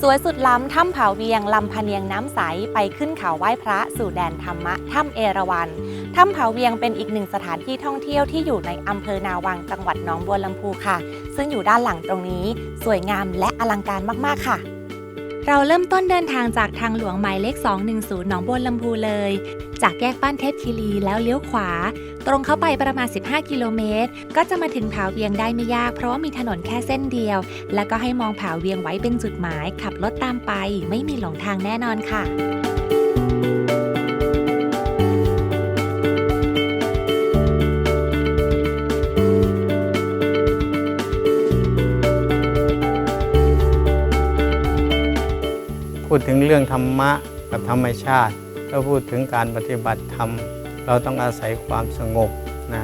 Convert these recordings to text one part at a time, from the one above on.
สวยสุดล้ำถ้ำผาเวียงลำพเนียงน้ำใส ไปขึ้นเขาไหว้พระสู่แดนธรรมะถ้ำเอราวัณถ้ำผาเวียงเป็นอีกหนึ่งสถานที่ท่องเที่ยวที่อยู่ในอำเภอนาวังจังหวัดหนองบัวลำพูค่ะ ซึ่งอยู่ด้านหลังตรงนี้ สวยงามและอลังการมากๆค่ะ เราเริ่มต้นเดินทางจากทางหลวงหมายเลข 210 หนองบัวลำพูเลย จากแยกบ้านเทพคีรีแล้วเลี้ยวขวา ตรงเข้าไปประมาณ 15 กิโลเมตร ก็จะมาถึงผาเวียงได้ไม่ยาก เพราะว่ามีถนนแค่เส้นเดียว แล้วก็ให้มองผาเวียงไว้เป็นจุดหมาย ขับรถตามไป ไม่มีหลงทางแน่นอนค่ะ พูดถึงเรื่องธรรมะกับธรรมชาติถ้าพูดถึงการปฏิบัติธรรม เราต้องอาศัยความสงบนะ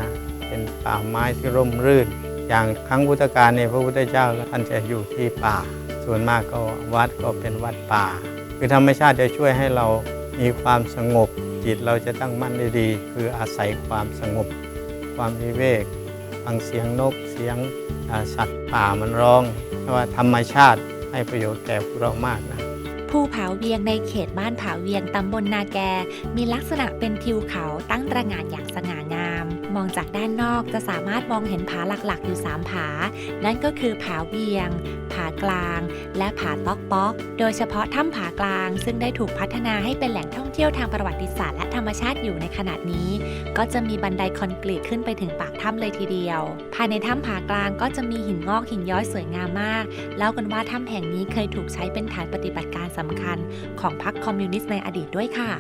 เป็นป่าไม้ที่ร่มรื่น อย่างครั้งพุทธกาลเนี่ยพระพุทธเจ้าท่านจะอยู่ที่ป่า ส่วนมากก็วัดก็เป็นวัดป่า คือธรรมชาติจะช่วยให้เรามีความสงบ จิตเราจะตั้งมั่นได้ดี คืออาศัยความสงบ ความวิเวกฟังเสียงนกเสียงสัตว์ป่ามันร้องเพราะว่าธรรมชาติให้ประโยชน์แก่พวกเรามากนะ ภูผาเวียงในเขตบ้านผาเวียงตำบลนาแก มีลักษณะเป็นทิวเขาตั้งระงานอย่างสง่างาม มองจากด้านนอกจะสามารถมองเห็นผาหลักๆ อยู่ 3 ผา นั่นก็คือผาเวียง ผากลาง และผาต๊อกป๊อก โดยเฉพาะถ้ำผากลาง ซึ่งได้ถูกพัฒนาให้เป็นแหล่งท่องเที่ยวทางประวัติศาสตร์และธรรมชาติอยู่ในขณะนี้ ก็จะมีบันไดคอนกรีตขึ้นไปถึงปากถ้ำเลยทีเดียว ภายในถ้ำผากลางก็จะมีหินงอกหินย้อยสวยงามมากเล่ากันว่าถ้ำแห่งนี้เคยถูกใช้เป็นฐานปฏิบัติการสำคัญ ของพรรคคอมมิวนิสต์ในอดีตด้วยค่ะ